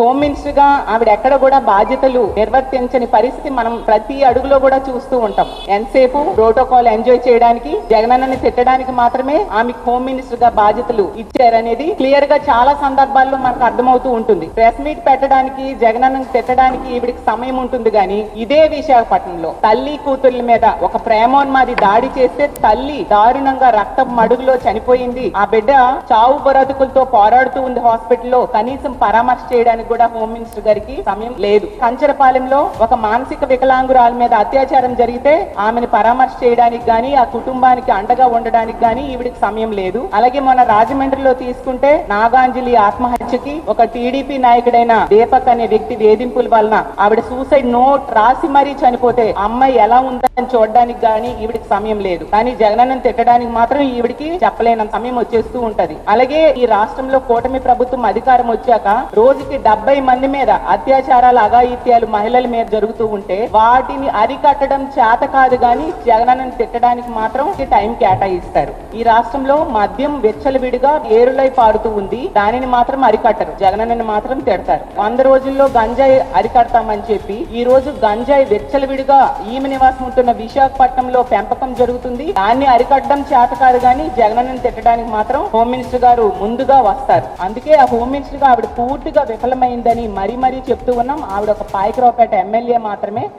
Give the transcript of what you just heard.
Home మినిస్టర్గా ఆవిడ ఎక్కడ కూడా బాధ్యతలు నిర్వర్తించని పరిస్థితి మనం ప్రతి అడుగులో కూడా చూస్తూ ఉంటాం. ఎంతసేపు ప్రోటోకాల్ ఎంజాయ్ చేయడానికి జగనన్నని తిట్టడానికి మాత్రమే ఆమె హోమ్ మినిస్టర్గా బాధ్యతలు ఇచ్చారనేది క్లియర్గా చాలా సందర్భాల్లో మనకు అర్థమవుతూ ఉంటుంది. ప్రెస్ మీట్ పెట్టడానికి జగనన్నని తిట్టడానికి ఈవిడికి సమయం ఉంటుంది కానీ ఇదే విశాఖపట్నంలో తల్లి కూతుర్ల మీద ఒక ప్రేమోన్మాది దాడి చేస్తే తల్లి దారుణంగా రక్తం మడుగులో చనిపోయింది. ఆ బిడ్డ చావు బరతుకులతో పోరాడుతూ ఉంది హాస్పిటల్లో కనీసం పరామర్శ చేయడానికి కూడా హోమ్ మినిస్టర్ గారికి సమయం లేదు. కంచరపాలెంలో ఒక మానసిక వికలాంగురాల మీద అత్యాచారం జరిగితే ఆమెను పరామర్శ చేయడానికి గాని ఆ కుటుంబానికి అండగా ఉండడానికి గాని ఈవిడికి సమయం లేదు. అలాగే మన రాజమండ్రిలో తీసుకుంటే నాగాంజలి ఆత్మహత్యకి ఒక టీడీపీ నాయకుడైన దీపక్ అనే వ్యక్తి వేధింపుల వలన ఆవిడ సూసైడ్ నోట్ రాసి మరీ చనిపోతే అమ్మాయి ఎలా ఉందని చూడడానికి గాని ఈవిడికి సమయం లేదు. కానీ జగనన్నను తిట్టడానికి మాత్రం ఈవిడికి చెప్పలేనంత సమయం వచ్చేస్తూ ఉంటది. అలాగే ఈ రాష్ట్రంలో కూటమి ప్రభుత్వం అధికారం వచ్చాక రోజుకి డెబ్బై డెబ్బై మంది మీద అత్యాచారాలు అఘాయిత్యాలు మహిళల మీద జరుగుతూ ఉంటే వాటిని అరికట్టడం చేత కాదు గాని జగనన్నను తిట్టడానికి మాత్రం టైం కేటాయిస్తారు. ఈ రాష్ట్రంలో మద్యం విచ్చలవిడిగా ఏరులై పారుతూ ఉంది. దానిని మాత్రం అరికట్టరు. జగనన్నని మాత్రం తిడతారు. వంద రోజుల్లో గంజాయి అరికడతామని చెప్పి ఈ రోజు గంజాయి విచ్చలవిడిగా ఈమె నివాసం ఉంటున్న విశాఖపట్నంలో పెంపకం జరుగుతుంది. దాన్ని అరికట్టడం చేత కాదు గాని జగనన్నని తిట్టడానికి మాత్రం హోమ్ మినిస్టర్ గారు ముందుగా వస్తారు. అందుకే ఆ హోమ్ మినిస్టర్గా ఆవిడ పూర్తిగా విఫలమైందని మరీ మరీ చెప్తూ ఉన్నాం. ఆవిడ ఒక పాయకరావుపేట ఎమ్మెల్యే మాత్రమే.